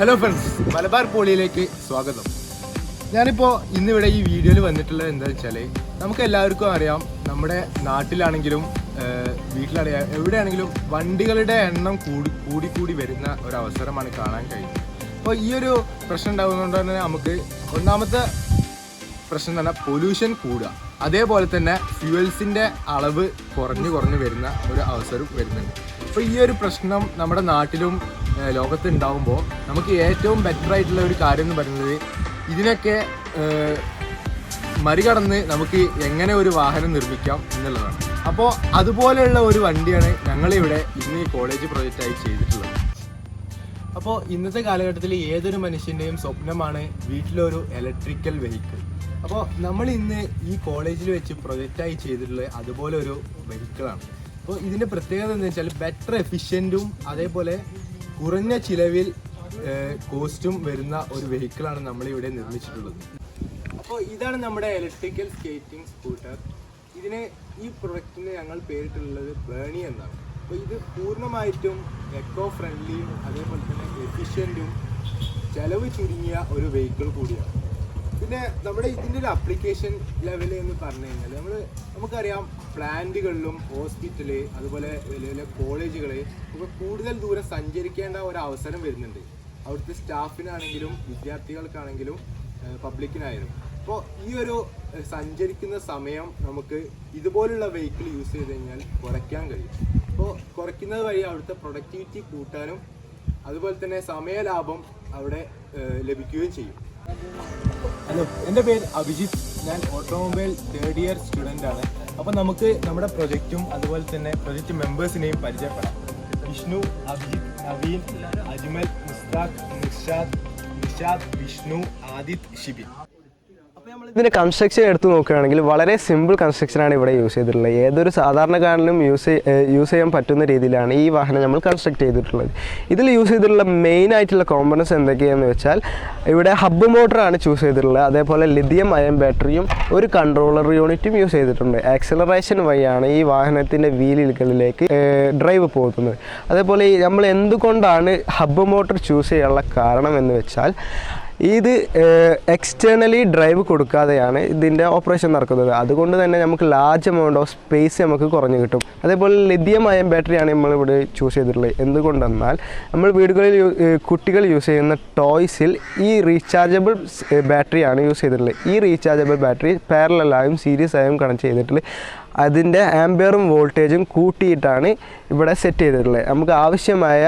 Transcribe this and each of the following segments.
Hello friends Malabar പോളിയിലേക്ക് സ്വാഗതം. ഞാനിപ്പോൾ ഇന്നിവിടെ ഈ വീഡിയോയിൽ വന്നിട്ടുള്ളത് എന്താണെന്ന് വെച്ചാൽ നമുക്ക് എല്ലാവർക്കും അറിയാം നമ്മുടെ നാട്ടിലാണെങ്കിലും വീട്ടിലാണെങ്കിലും എവിടെയാണെങ്കിലും വണ്ടികളുടെ എണ്ണം കൂടി കൂടി കൂടി വരുന്ന ഒരു അവസരമാണ് കാണാൻ കഴിയുന്നത്. അപ്പോൾ ഈ ഒരു പ്രശ്നം ഉണ്ടാകുന്നതുകൊണ്ട് തന്നെ നമുക്ക് ഒന്നാമത്തെ പ്രശ്നം തന്നെ പൊല്യൂഷൻ കൂടുക. അതേപോലെ തന്നെ ഫ്യൂവൽസിന്റെ അളവ് കുറഞ്ഞു കുറഞ്ഞു വരുന്ന ഒരു അവസരം വരുന്നുണ്ട്. അപ്പോൾ ഈ ഒരു പ്രശ്നം നമ്മുടെ നാട്ടിലും ലോകത്ത് ഉണ്ടാകുമ്പോൾ നമുക്ക് ഏറ്റവും ബെറ്റർ ആയിട്ടുള്ള ഒരു കാര്യം എന്ന് പറയുന്നത് ഇതിനൊക്കെ മറികടന്ന് നമുക്ക് എങ്ങനെ ഒരു വാഹനം നിർമ്മിക്കാം എന്നുള്ളതാണ്. അപ്പോൾ അതുപോലെയുള്ള ഒരു വണ്ടിയാണ് ഞങ്ങളിവിടെ ഇന്ന് ഈ കോളേജ് പ്രൊജക്റ്റായി ചെയ്തിട്ടുള്ളത്. അപ്പോൾ ഇന്നത്തെ കാലഘട്ടത്തിൽ ഏതൊരു മനുഷ്യന്റെയും സ്വപ്നമാണ് വീട്ടിലൊരു ഇലക്ട്രിക്കൽ വെഹിക്കിൾ അപ്പോൾ നമ്മൾ ഇന്ന് ഈ കോളേജിൽ വെച്ച് പ്രൊജക്റ്റായി ചെയ്തിട്ടുള്ളത് അതുപോലെ ഒരു വെഹിക്കിളാണ് അപ്പോൾ ഇതിന്റെ പ്രത്യേകത എന്ന് വെച്ചാൽ ബെറ്റർ എഫിഷ്യന്റും അതേപോലെ കുറഞ്ഞ ചിലവിൽ കോസ്റ്റും വരുന്ന ഒരു വെഹിക്കിളാണ് നമ്മളിവിടെ നിർമ്മിച്ചിട്ടുള്ളത്. അപ്പോൾ ഇതാണ് നമ്മുടെ ഇലക്ട്രിക്കൽ സ്കേറ്റിംഗ് സ്കൂട്ടർ ഇതിന് ഈ പ്രൊഡക്റ്റിന് ഞങ്ങൾ പേരിട്ടുള്ളത് ബേണി എന്നാണ്. അപ്പോൾ ഇത് പൂർണമായിട്ടും എക്കോ ഫ്രണ്ട്ലിയും അതേപോലെ തന്നെ എഫിഷ്യന്റും ചെലവ് ചുരുങ്ങിയ ഒരു വെഹിക്കിൾ കൂടിയാണ്. പിന്നെ നമ്മുടെ ഇതിന്റെ ഒരു അപ്ലിക്കേഷൻ ലെവൽ എന്ന് പറഞ്ഞു കഴിഞ്ഞാൽ നമ്മൾ നമുക്കറിയാം പ്ലാന്റുകളിലും ഹോസ്പിറ്റൽ അതുപോലെ വലിയ വലിയ കോളേജുകൾ ഇപ്പോൾ കൂടുതൽ ദൂരം സഞ്ചരിക്കേണ്ട ഒരു അവസരം വരുന്നുണ്ട്. അവിടുത്തെ സ്റ്റാഫിനാണെങ്കിലും വിദ്യാർത്ഥികൾക്കാണെങ്കിലും പബ്ലിക്കിനായാലും അപ്പോൾ ഈ ഒരു സഞ്ചരിക്കുന്ന സമയം നമുക്ക് ഇതുപോലുള്ള വെഹിക്കിൾ യൂസ് ചെയ്ത് കഴിഞ്ഞാൽ കുറയ്ക്കാൻ കഴിയും. അപ്പോൾ കുറയ്ക്കുന്നത് വഴി അവിടുത്തെ പ്രൊഡക്ടിവിറ്റി കൂട്ടാനും അതുപോലെ തന്നെ സമയലാഭം അവിടെ ലഭിക്കുകയും ചെയ്യും. ഹലോ എന്റെ പേര് അഭിജിത്ത്. ഞാൻ ഓട്ടോമൊബൈൽ തേർഡ് ഇയർ സ്റ്റുഡന്റ് ആണ്. അപ്പോൾ നമുക്ക് നമ്മുടെ പ്രൊജക്റ്റും അതുപോലെ തന്നെ പ്രൊജക്റ്റ് മെമ്പേഴ്സിനെയും പരിചയപ്പെടാം. വിഷ്ണു അഭിജിത്ത് നവീൻ അജ്മൽ മുസ്താഖ് നിഷാദ് നിഷാദ് വിഷ്ണു ആദിത് ഷിബിൻ. ഇതിന്റെ കൺസ്ട്രക്ഷൻ എടുത്ത് നോക്കുകയാണെങ്കിൽ വളരെ സിമ്പിൾ കൺസ്ട്രക്ഷനാണ് ഇവിടെ യൂസ് ചെയ്തിട്ടുള്ളത്. ഏതൊരു സാധാരണക്കാരനും യൂസ് യൂസ് ചെയ്യാൻ പറ്റുന്ന രീതിയിലാണ് ഈ വാഹനം നമ്മൾ കൺസ്ട്രക്ട് ചെയ്തിട്ടുള്ളത്. ഇതിൽ യൂസ് ചെയ്തിട്ടുള്ള മെയിൻ ആയിട്ടുള്ള കോമ്പണൻസ് എന്തൊക്കെയാണെന്ന് വെച്ചാൽ ഇവിടെ ഹബ്ബ് മോട്ടറാണ് ചൂസ് ചെയ്തിട്ടുള്ളത്. അതേപോലെ ലിഥിയം അയൺ ബാറ്ററിയും ഒരു കൺട്രോളർ യൂണിറ്റും യൂസ് ചെയ്തിട്ടുണ്ട്. ആക്സിലറേഷൻ വഴിയാണ് ഈ വാഹനത്തിന്റെ വീലുകളിലേക്ക് ഡ്രൈവ് പോകുന്നത്. അതേപോലെ നമ്മൾ എന്തുകൊണ്ടാണ് ഹബ്ബ് മോട്ടർ ചൂസ് ചെയ്യാനുള്ള കാരണം എന്ന് വെച്ചാൽ ഇത് എക്സ്റ്റേണലി ഡ്രൈവ് കൊടുക്കാതെയാണ് ഇതിന്റെ ഓപ്പറേഷൻ നടക്കുന്നത്. അതുകൊണ്ട് തന്നെ നമുക്ക് ലാർജ് എമൗണ്ട് ഓഫ് സ്പേസ് നമുക്ക് കുറഞ്ഞു കിട്ടും. അതേപോലെ ലിഥിയം ബാറ്ററിയാണ് നമ്മളിവിടെ ചൂസ് ചെയ്തിട്ടുള്ളത്. എന്തുകൊണ്ടെന്നാൽ നമ്മൾ വീടുകളിൽ കുട്ടികൾ യൂസ് ചെയ്യുന്ന ടോയ്സിൽ ഈ റീചാർജബിൾ ബാറ്ററിയാണ് യൂസ് ചെയ്തിട്ടുള്ളത്. ഈ റീചാർജബിൾ ബാറ്ററി പാരലായും സീരീസ് ആയും കണക്ട് ചെയ്തിട്ടുള്ളത്. അതിന്റെ ആംബിയറും വോൾട്ടേജും കൂട്ടിയിട്ടാണ് ഇവിടെ സെറ്റ് ചെയ്തിട്ടുള്ളത്. നമുക്ക് ആവശ്യമായ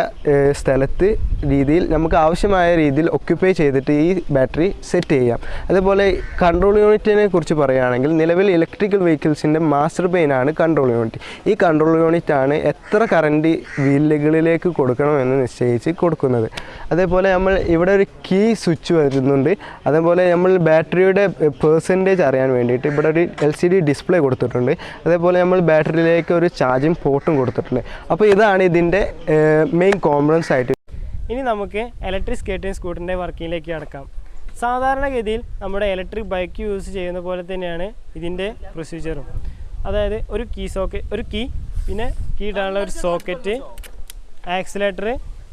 സ്ഥലത്ത് രീതിയിൽ നമുക്ക് ആവശ്യമായ രീതിയിൽ ഒക്യുപ്പൈ ചെയ്തിട്ട് ഈ ബാറ്ററി സെറ്റ് ചെയ്യാം. അതുപോലെ കൺട്രോൾ യൂണിറ്റിനെ കുറിച്ച് പറയുകയാണെങ്കിൽ നിലവിൽ ഇലക്ട്രിക്കൽ വെഹിക്കിൾസിന്റെ മാസ്റ്റർ പെയിനാണ് കൺട്രോൾ യൂണിറ്റ് ഈ കൺട്രോൾ യൂണിറ്റ് ആണ് എത്ര കറണ്ട് വീലുകളിലേക്ക് കൊടുക്കണമെന്ന് നിശ്ചയിച്ച് കൊടുക്കുന്നത്. അതേപോലെ നമ്മൾ ഇവിടെ ഒരു കീ സ്വിച്ച് വരുന്നുണ്ട്. അതേപോലെ നമ്മൾ ബാറ്ററിയുടെ പേഴ്സന്റേജ് അറിയാൻ വേണ്ടിയിട്ട് ഇവിടെ ഒരു എൽ ഡിസ്പ്ലേ കൊടുത്തിട്ടുണ്ട്. അതേപോലെ നമ്മൾ ബാറ്ററിയിലേക്ക് ഒരു ചാർജിങ് പോർട്ടും കൊടുത്തിട്ടുണ്ട്. അപ്പോൾ ഇതാണ് ഇതിന്റെ മെയിൻ കോമ്പണൻസ് ആയിട്ട്. ഇനി നമുക്ക് ഇലക്ട്രിക് സ്കേറ്റിംഗ് സ്കൂട്ടറിന്റെ വർക്കിങ്ങിലേക്ക് കടക്കാം. സാധാരണഗതിയിൽ നമ്മുടെ ഇലക്ട്രിക് ബൈക്ക് യൂസ് ചെയ്യുന്ന പോലെ തന്നെയാണ് ഇതിന്റെ പ്രൊസീജിയറും അതായത് ഒരു കീ സോക്കെ ഒരു കീ പിന്നെ കീ ഇടാനുള്ള ഒരു socket accelerator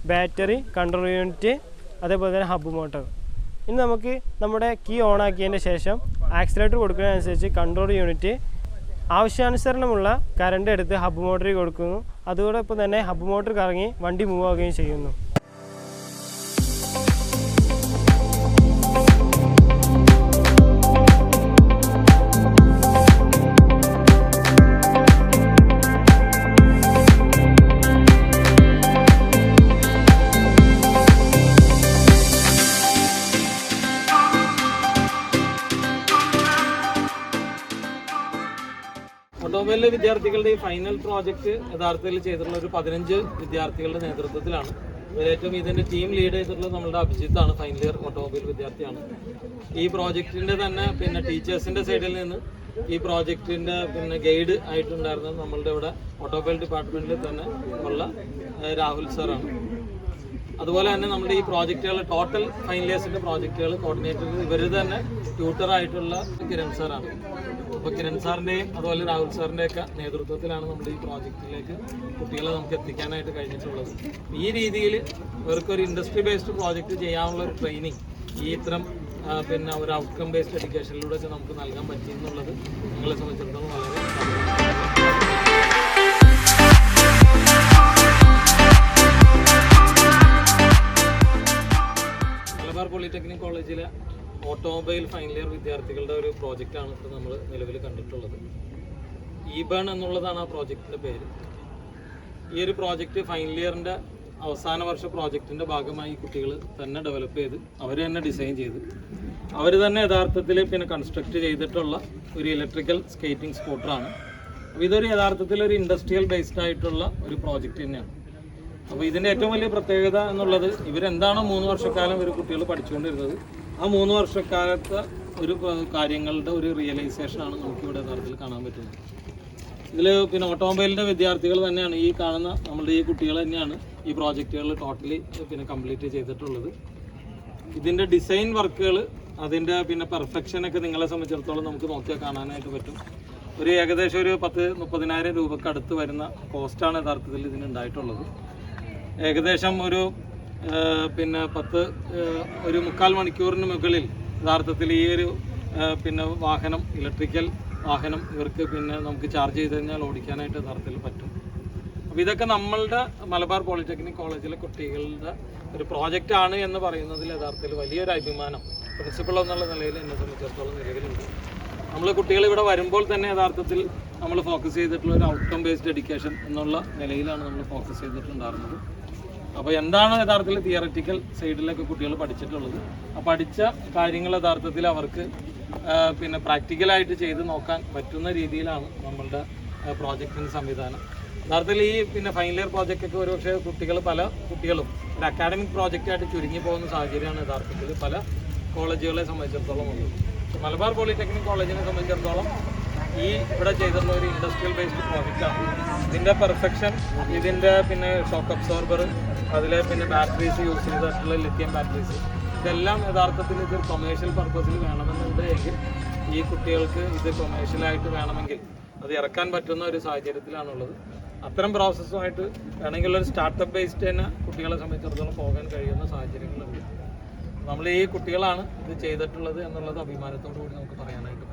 battery control unit അതേപോലെ തന്നെ ഹബ് മോട്ടർ ഇനി നമുക്ക് നമ്മുടെ കീ ഓൺ ആക്കിയതിന് ശേഷം ആക്സിലേറ്റർ കൊടുക്കുന്നതനുസരിച്ച് കൺട്രോൾ യൂണിറ്റ് ആവശ്യാനുസരണമുള്ള കറണ്ട് എടുത്ത് ഹബ് മോട്ടറിൽ കൊടുക്കുന്നു. അതോടൊപ്പം തന്നെ ഹബ് മോട്ടർ കറങ്ങി വണ്ടി മൂവ് ആവുകയും ചെയ്യുന്നു. ഓട്ടോമൊബൈലിലെ വിദ്യാർത്ഥികളുടെ ഈ ഫൈനൽ പ്രോജക്റ്റ് യഥാർത്ഥത്തിൽ ചെയ്തിട്ടുള്ള ഒരു പതിനഞ്ച് വിദ്യാർത്ഥികളുടെ നേതൃത്വത്തിലാണ്. ഇതിലേറ്റവും ഇതിന്റെ ടീം ലീഡ് ചെയ്തിട്ടുള്ളത് നമ്മളുടെ അഭിജിത്താണ് ഫൈനൽ ഇയർ ഓട്ടോമൊബൈൽ വിദ്യാർത്ഥിയാണ്. ഈ പ്രോജക്റ്റിന്റെ തന്നെ പിന്നെ ടീച്ചേഴ്സിന്റെ സൈഡിൽ നിന്ന് ഈ പ്രോജക്റ്റിന്റെ പിന്നെ ഗൈഡ് ആയിട്ടുണ്ടായിരുന്നത് നമ്മളുടെ ഇവിടെ ഓട്ടോമൊബൈൽ ഡിപ്പാർട്ട്മെന്റിൽ തന്നെ ഉള്ള രാഹുൽ സാറാണ് അതുപോലെ തന്നെ നമ്മുടെ ഈ പ്രോജക്റ്റുകൾ ടോട്ടൽ ഫൈനലിയേഴ്സിന്റെ പ്രോജക്റ്റുകൾ കോർഡിനേറ്റർ ഇവർ തന്നെ ട്യൂട്ടർ ആയിട്ടുള്ള കിരൺ സാറാണ് അപ്പോൾ കിരൺ സാറിന്റെയും അതുപോലെ രാഹുൽ സാറിന്റെ ഒക്കെ നേതൃത്വത്തിലാണ് നമ്മുടെ ഈ പ്രോജക്റ്റിലേക്ക് കുട്ടികളെ നമുക്ക് എത്തിക്കാനായിട്ട് കഴിഞ്ഞിട്ടുള്ളത്. ഈ രീതിയിൽ ഇവർക്കൊരു ഇൻഡസ്ട്രി ബേസ്ഡ് പ്രോജക്റ്റ് ചെയ്യാനുള്ള ഒരു ട്രെയിനിങ് ഈ ഇത്തരം പിന്നെ ഒരു ഔട്ട്കം ബേസ്ഡ് എഡ്യൂക്കേഷനിലൂടെ ഒക്കെ നമുക്ക് നൽകാൻ പറ്റി എന്നുള്ളത് ഞങ്ങളെ സംബന്ധിച്ചിടത്തോളം വളരെ പോളിടെക്നിക് കോളേജിലെ ഓട്ടോമൊബൈൽ ഫൈനൽ ഇയർ വിദ്യാർത്ഥികളുടെ ഒരു പ്രോജക്റ്റാണ് ഇപ്പോൾ നമ്മൾ നിലവിൽ കണ്ടിട്ടുള്ളത്. ഈബേൺ ബേൺ എന്നുള്ളതാണ് ആ പ്രോജക്റ്റിന്റെ പേര്. ഈ ഒരു പ്രോജക്റ്റ് ഫൈനൽ ഇയറിന്റെ അവസാന വർഷ പ്രോജക്റ്റിന്റെ ഭാഗമായി കുട്ടികൾ തന്നെ ഡെവലപ്പ് ചെയ്ത് അവർ തന്നെ ഡിസൈൻ ചെയ്ത്. അവർ തന്നെ യഥാർത്ഥത്തിൽ പിന്നെ കൺസ്ട്രക്റ്റ് ചെയ്തിട്ടുള്ള ഒരു ഇലക്ട്രിക്കൽ സ്കേറ്റിംഗ് സ്കൂട്ടറാണ് അപ്പോൾ ഇതൊരു യഥാർത്ഥത്തിൽ ഒരു ഇൻഡസ്ട്രിയൽ ബേസ്ഡ് ആയിട്ടുള്ള ഒരു പ്രോജക്റ്റ് തന്നെയാണ്. അപ്പോൾ ഇതിന്റെ ഏറ്റവും വലിയ പ്രത്യേകത എന്നുള്ളത് ഇവരെന്താണോ മൂന്ന് വർഷക്കാലം ഇവർ കുട്ടികൾ പഠിച്ചുകൊണ്ടിരുന്നത് ആ മൂന്ന് വർഷക്കാലത്തെ ഒരു കാര്യങ്ങളുടെ ഒരു റിയലൈസേഷൻ ആണ് നമുക്ക് ഇവിടെ യഥാർത്ഥത്തിൽ കാണാൻ പറ്റുന്നത്. ഇതിൽ പിന്നെ ഓട്ടോമൊബൈലിന്റെ വിദ്യാർത്ഥികൾ തന്നെയാണ് ഈ കാണുന്ന നമ്മളുടെ ഈ കുട്ടികൾ തന്നെയാണ് ഈ പ്രോജക്റ്റുകൾ ടോട്ടലി പിന്നെ കംപ്ലീറ്റ് ചെയ്തിട്ടുള്ളത്. ഇതിന്റെ ഡിസൈൻ വർക്കുകൾ അതിന്റെ പിന്നെ പെർഫെക്ഷനൊക്കെ നിങ്ങളെ സംബന്ധിച്ചിടത്തോളം നമുക്ക് നോക്കിയാൽ കാണാനായിട്ട് പറ്റും. ഒരു ഏകദേശം ഒരു പത്ത് മുപ്പതിനായിരം രൂപക്ക് അടുത്ത് വരുന്ന കോസ്റ്റാണ് യഥാർത്ഥത്തിൽ ഇതിന് ഉണ്ടായിട്ടുള്ളത്. ഏകദേശം ഒരു പിന്നെ പത്ത് ഒരു മുക്കാൽ മണിക്കൂറിന് മുകളിൽ യഥാർത്ഥത്തിൽ ഈ ഒരു പിന്നെ വാഹനം ഇലക്ട്രിക്കൽ വാഹനം ഇവർക്ക് പിന്നെ നമുക്ക് ചാർജ് ചെയ്ത് കഴിഞ്ഞാൽ ഓടിക്കാനായിട്ട് യഥാർത്ഥത്തിൽ പറ്റും. അപ്പോൾ ഇതൊക്കെ നമ്മളുടെ മലബാർ പോളിടെക്നിക് കോളേജിലെ കുട്ടികളുടെ ഒരു പ്രോജക്റ്റ് ആണ് എന്ന് പറയുന്നതിൽ യഥാർത്ഥത്തിൽ വലിയൊരു അഭിമാനം. പ്രിൻസിപ്പൾ എന്നുള്ള നിലയിൽ എന്നെ സംബന്ധിച്ചിടത്തോളം നിലവിലുണ്ട്. നമ്മൾ കുട്ടികൾ ഇവിടെ വരുമ്പോൾ തന്നെ യഥാർത്ഥത്തിൽ നമ്മൾ ഫോക്കസ് ചെയ്തിട്ടുള്ള ഒരു ഔട്ട്കം ബേസ്ഡ് എഡ്യൂക്കേഷൻ എന്നുള്ള നിലയിലാണ് നമ്മൾ ഫോക്കസ് ചെയ്തിട്ടുണ്ടായിരുന്നത്. അപ്പോൾ എന്താണ് യഥാർത്ഥത്തിൽ തിയററ്റിക്കൽ സൈഡിലൊക്കെ കുട്ടികൾ പഠിച്ചിട്ടുള്ളത്? ആ പഠിച്ച കാര്യങ്ങൾ യഥാർത്ഥത്തിൽ അവർക്ക് പിന്നെ പ്രാക്ടിക്കലായിട്ട് ചെയ്ത് നോക്കാൻ പറ്റുന്ന രീതിയിലാണ് നമ്മളുടെ പ്രോജക്റ്റിന്റെ സംവിധാനം. യഥാർത്ഥത്തിൽ ഈ പിന്നെ ഫൈനൽ ഇയർ പ്രോജക്റ്റ് ഒക്കെ ഒരുപക്ഷെ കുട്ടികൾ പല കുട്ടികളും ഒരു അക്കാഡമിക് പ്രോജക്റ്റായിട്ട് ചുരുങ്ങി പോകുന്ന സാഹചര്യമാണ് യഥാർത്ഥത്തിൽ പല കോളേജുകളെ സംബന്ധിച്ചിടത്തോളം ഉള്ളത്. മലബാർ പോളിടെക്നിക് കോളേജിനെ സംബന്ധിച്ചിടത്തോളം ഈ ഇവിടെ ചെയ്തിട്ടുള്ള ഒരു ഇൻഡസ്ട്രിയൽ ബേസ്ഡ് പ്രോജക്റ്റാണ് ഇതിന്റെ പെർഫെക്ഷൻ ഇതിന്റെ പിന്നെ ഷോക്ക് അബ്സോർബർ അതിലെ പിന്നെ ബാറ്ററീസ് യൂസ് ചെയ്തിട്ടുള്ള ലിഥിയം ബാറ്ററീസ് ഇതെല്ലാം യഥാർത്ഥത്തിൽ ഇത് കൊമേഴ്ഷ്യൽ പർപ്പസിൽ വേണമെന്നുണ്ടെങ്കിൽ ഈ കുട്ടികൾക്ക് ഇത് കൊമേഴ്ഷ്യലായിട്ട് വേണമെങ്കിൽ അത് ഇറക്കാൻ പറ്റുന്ന ഒരു സാഹചര്യത്തിലാണുള്ളത്. അത്തരം പ്രോസസ്സുമായിട്ട് വേണമെങ്കിൽ ഒരു സ്റ്റാർട്ടപ്പ് ബേസ്ഡ് തന്നെ കുട്ടികളെ സംബന്ധിച്ചിടത്തോളം പോകാൻ കഴിയുന്ന സാഹചര്യങ്ങളുണ്ട്. നമ്മൾ ഈ കുട്ടികളാണ് ഇത് ചെയ്തിട്ടുള്ളത് എന്നുള്ളത് അഭിമാനത്തോടു കൂടി നമുക്ക് പറയാനായിട്ട്